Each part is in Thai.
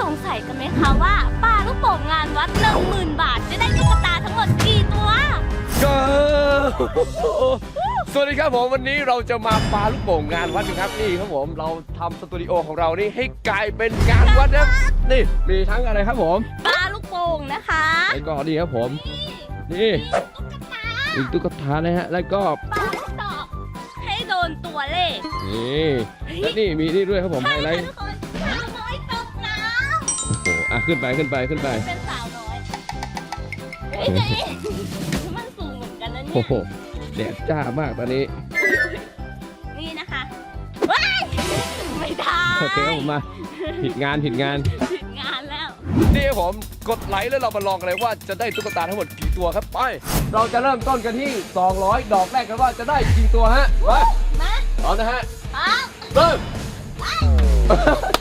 สงสัยกันไหมคะว่าปลาลูกโป่งงานวัดหนึ่งหมื่นบาทจะได้ตุ๊กตาทั้งหมดกี่ตัวก็สวัสดีครับผมวันนี้เราจะมาปาลูกโป่งงานวัดกันครับนี่ครับผมเราทำสตูดิโอของเรานี่ให้กลายเป็นงานวัดนะครับนี่มีทั้งอะไรครับผมปลาลูกโป่งนะคะแล้วก็นี่ครับผมนี่อีกตุ๊กตานะฮะแล้วก็ปลาลูกดอกให้โดนตัวเลขนี่และนี่มีนี่ด้วยครับผมไฮไลท์ อ้โหอะขึ้นไปขึ้นไปขึ้นไปำเป็นสาวน้อยเฮ้ยเจ๊มันสูงเหมือนกันนะเนี่โอ้ยโหแดดจ้ามากตอนนี้ นี่นะคะว้ายไม่ได้โอเคครับผมมา ผิดงานผิดงาน ถึงงานแล้ว นี่ครับผมกดไลค์แล้วเรามาลองกันเลยว่าจะได้ตุ๊กตาทั้งหมดกี่ตัวครับไป เราจะเริ่มต้นกันที่ 200 ดอกแรกกันว่าจะได้กี่ตัวฮะไปมาเอานะฮะปั๊บเริ่ม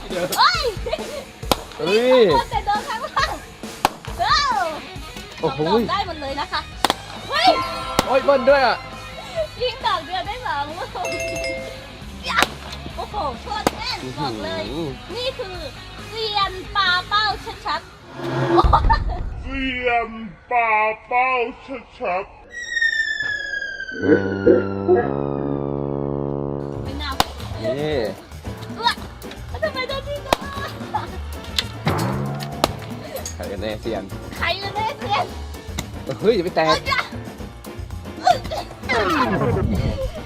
เดี๋ยว เฮ้ย เฮ้ยโดนแต่โดนข้างล่างเอ้าโอ้โหดอกได้หมดเลยนะคะเฮ้ยโอ้ยเบิ้ลด้วยอะยิงดอกเดียวได้สองลูกยับโอ้โหโคตรแน่นบอกเลย นี่คือเซียนปลาเป้าชัดๆโอ้โหเสียมป่าเป้าชัดๆไม่น่านี่ กันแน่เซียน ใครกันแน่เซียนเฮ้ยอย่าไปแตกเอ้ยจ้ะเอ้ย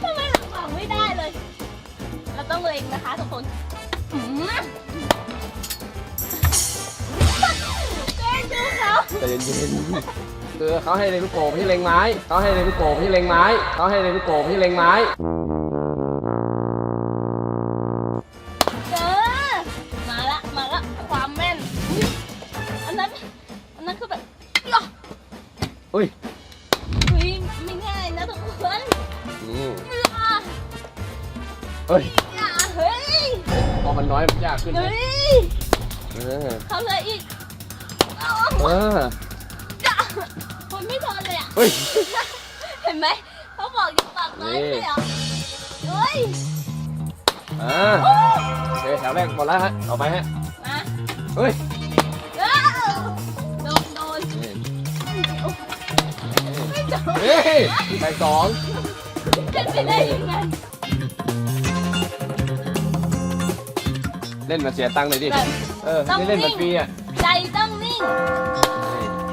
ทำไมเราฝังไม่ได้เลย เราต้องเล็งนะคะทุกคนอืมเต้นดูเขาใจเย็นๆคือเขาให้เล็งลูกโป่งที่เล็งไม้ เขาให้เล็งลูกโป่งที่เล็งไม้ เขาให้เล็งลูกโป่งที่เล็งไม้ เฮ้ยอย่าเฮ้ยพอมันน้อยมันยากขึ้นเฮ้นะยเออเขาเลยอีกเอาเอออย่าคนไม่ทนเลยอะ เฮ้ย เห็นไหมเขาบอกอย่าปากน้อยนี่ไม่เหรอเฮ้ยอ่าโอเคแถวแรกหมดแล้วฮะเอาไปฮะมาเฮ้ยเอ้าโดนโดนนี่ไม่โดนเฮ้ยใส่สองเป็นไปได้ยังไง ล่นมาเสียตังค์หน่อยดิแบบเออนี่เล่นมาฟรีอะใจต้องนิ่ง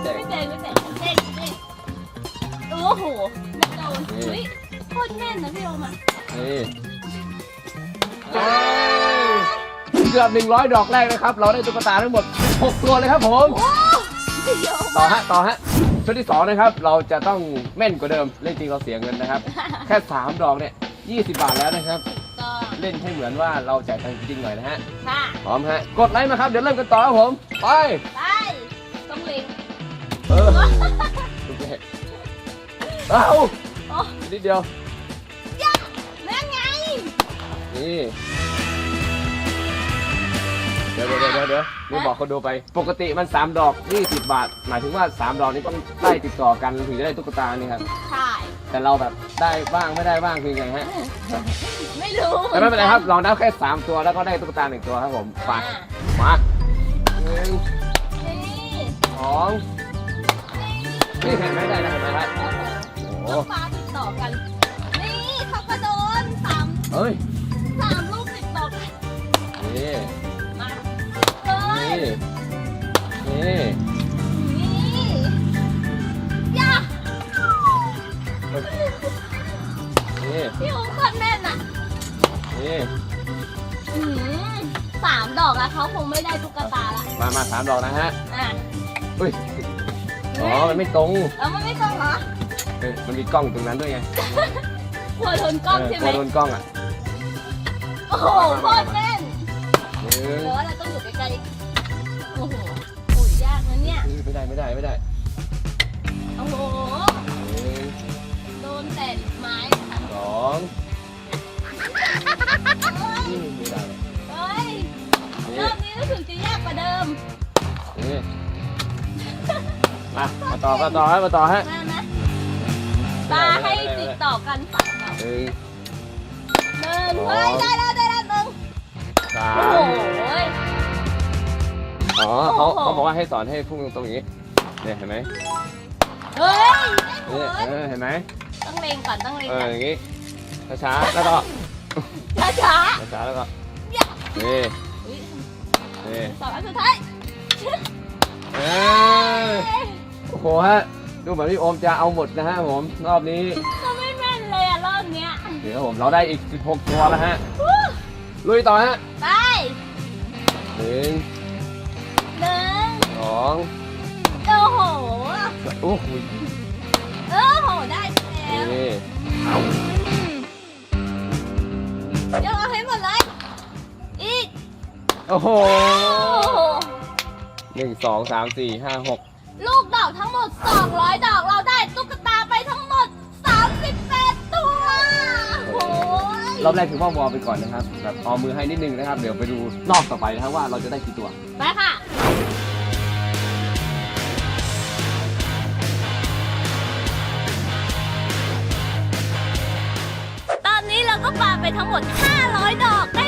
แจกไม่เจ๋งไม่เจ๋งเจ๋งเจ๋งโอ้โหไม่โดนนี่เฮ้ยโคตรแน่นนะพี่โอมานี่เอ้ยเกือบหนึ่งร้อยดอกแรกนะครับ เราได้ตุ๊กตาทั้งหมดหกตัวเลยครับผมโอ้พี่โยต่อฮะต่อฮะชุดที่สองนะครับ เราจะต้องแม่นกว่าเดิมเล่นจริงเราเสียเงินนะครับ แค่สามดอกเนี่ยยี่สิบบาทแล้วนะครับก็ เล่นให้เหมือนว่าเราจ่ายตังค์จริงหน่อยนะฮะ ค่ะ พร้อมฮะ กดไลค์มาครับ เดี๋ยวเริ่มกันต่อครับผม ไป ไป ต้องเล็งเออโอเคเอาโอ้นิดเดียวนั่นไง นี่ เดี๋ยวเดี๋ยวเดี๋ยวเดี๋ยวนี่บอกคนดูไป ปกติมัน 3 ดอก 20 บาท หมายถึงว่า 3 ดอกนี้ต้องไล่ติดต่อกันถึงจะได้ตุ๊กตานี่ครับ ใช่ แต่เราแบบได้บ้างไม่ได้บ้างคือไงฮะไม่รู้แต่ไม่เป็นไรครับลองได้แค่3ตัวแล้วก็ได้ตุ๊กตาหนึ่งตัวครับผมไปอะมาหนึ่งนี่สองนี่เห็นไหมได้นะเห็นไหมครับโอ้โหต้องฟ้าติดต่อกัน นี่เขาก็โดนสามเฮ้ยสามลูกติดต่อกันนี่ มามาสามดอกนะฮะอะเฮ้ยอ๋อมันไม่ตรงแล้วมันไม่ต้องเหรอเฮ้ยมันมีกล้องตรงนั้นด้วยไงกลัวโดนกล้องเออใช่กไหมลัวโดนกล้องอะโอ้โหโคตรแน่นหนึ่งเดี๋ยวเราต้องอยู่ใกล้ๆโอ้โหโหยากนะเนี่ยไม่ได้ไม่ได้ไม่ได้โอ้โหหนึ่งโดนแต่ไม้ค่ะสองเฮ้ยนี่ไม่ได้หรอกเฮ้ยนี่ รอบนี้รู้สึกจะยากกว่าเดิม นี่มามาต่อมาต่อฮะมาต่อฮะมานะตาให้ติดต่อกันสามดอกหนึ่งหนึ่งเฮ้ยได้แล้วได้แล้วหนึ่งสาโอ้มโหอ๋อเขาโอ้โห เขาบอกว่าให้สอนให้พุ่งตรงๆอย่างนี้เนี่ยเห็นไหมเฮ้ยเนี่ยเออเห็นไหมต้องเลงก่อนต้องเลงเออก่อนอย่างนี้ช้าๆแล้วก็ช้าช้าช้าๆแล้วก็อย่านี่ๆอุ๊ยนี่ สองอันสุดท้ายเออโอ้โหฮะ ดูเหมือนพี่โอมจะเอาหมดนะฮะผม รอบนี้ก็ไม่แม่นเลยอะรอบเนี้ยเดี๋ยวผมเราได้อีก 16 ตัวแล้วฮะ วู้ลุยต่อฮะไปหนึ่งหนึ่งสองโอ้โห โอ้โหโอ้โห ได้แล้ว นี่ อ้โหโอ้โหหนึ่งสองสามสี่ห้าหกลูกดอกทั้งหมด 200 ดอกเราได้ตุ๊กตาไปทั้งหมด 38 ตัวโอ้ยรอบแรกถือว่าวอลไปก่อนนะครับแบบเอามือให้นิดนึงนะครับ เดี๋ยวไปดูรอบต่อไปนะครับว่าเราจะได้กี่ตัว ไปค่ะ ตอนนี้เราก็ปาไปทั้งหมด 500 ดอกได้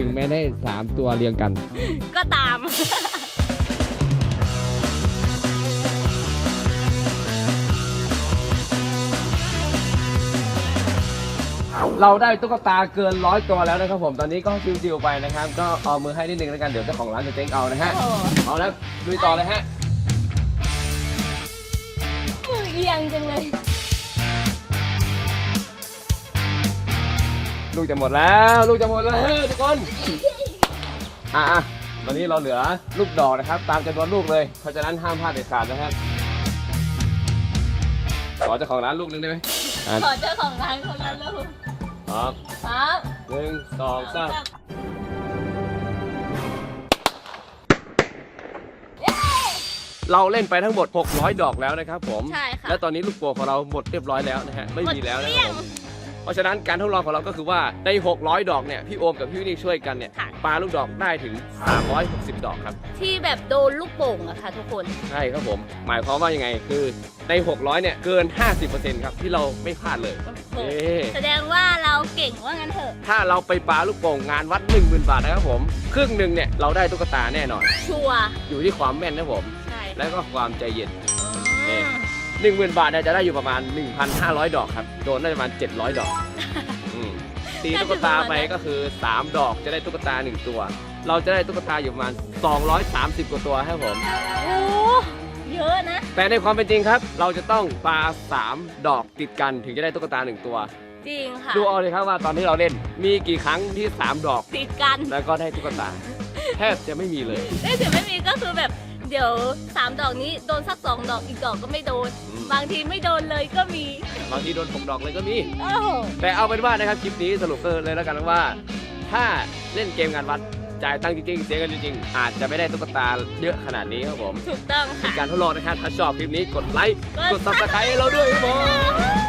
ถึงแม้ได้ 3 ตัวเรียงกัน ก็ตาม เราได้ตุ๊กตาเกินร้อยตัวแล้วนะครับผมตอนนี้ก็จิวๆไปนะครับ ก็เอามือให้นิดนึงแล้วกันเดี๋ยวเจ้าของร้านจะเจ๊งเอานะฮะโอ้โห เอาแล้วลุยต่อเลยฮะ มือเอียงจังเลย ลูกจะหมดแล้ว ลูกจะหมดแล้วทุกคนอะอะตอนนี้เราเหลือลูกดอกนะครับ ตามจำนวนลูกเลย เพราะฉะนั้นห้ามพลาดเด็ดขาดนะครับขอเจ้าของร้านลูกหนึงได้ไหมอะขอเจ้าของร้านคนละลูกพร้อมครับหนึ่งสองสามเย้เราเล่นไปทั้งหมด 600 ดอกแล้วนะครับผม ใช่ค่ะ และตอนนี้ลูกโป่งของเราหมดเรียบร้อยแล้วนะฮะ ไม่มีแล้วนะหมดเกลี้ครัยบงผมเพ ราะฉะนั้นการทดลองของเราก็คือว่าใน 600 ดอกเนี่ยพี่โอมกับพี่วินิกช่วยกันเนี่ยค่ะ ปาลูกดอกได้ถึง 360 ดอกครับ ที่แบบโดนลูกโป่งอะค่ะทุกคน ใช่ครับผม หมายความว่ายังไงคือใน 600 เนี่ยเกิน 50%ครับที่เราไม่พลาดเลยโอ้โห เอ๊ะแสดงว่าเราเก่งว่างั้นเถอะ ถ้าเราไปปาลูกโป่งงานวัด 10,000 บาทนะครับผม ครึ่งหนึ่งเนี่ยเราได้ตุ๊กตาแน่นอน ชัวร์อยู่ที่ความแม่นนะครับผม ใช่และก็ความใจเย็น อืม 10,000 บาทเนี่ยจะได้อยู่ประมาณ 1,500 ดอกครับ โดนได้ประมาณ 700 ดอกอืมตีตุ๊กตาไปก็คือ 3 ดอกจะได้ตุ๊กตา 1 ตัว เราจะได้ตุ๊กตาอยู่ประมาณ 230 กว่าตัวครับผม โอ้เยอะนะ แต่ในความเป็นจริงครับ เราจะต้องปา 3 ดอกติดกันถึงจะได้ตุ๊กตา 1 ตัว จริงค่ะ ดูเอาเลยครับว่าตอนที่เราเล่นมีกี่ครั้งที่ 3 ดอก ติดกัน แล้วก็ได้ตุ๊กตา แทบจะไม่มีเลยเอ้ยเดี๋ยวไม่มีก็คือแบบ เดี๋ยวสามดอกนี้โดนสักสองดอกอีกดอกก็ไม่โดน อืม บางทีไม่โดนเลยก็มีบางทีโดนผมดอกเลยก็มี โอ้โหแต่เอาเป็นว่านะครับคลิปนี้สรุปเลยแล้วกันว่า ถ้าเล่นเกมงานวัดจ่ายตังค์จริงๆเสียเงินจริงๆอาจจะไม่ได้ตุ๊กตาเยอะขนาดนี้ครับผมถูกต้องเป็นค่ะการทดลองนะครับถ้าชอบคลิปนี้กดไลค์กกดด subscribe ให้เราด้วยครับผม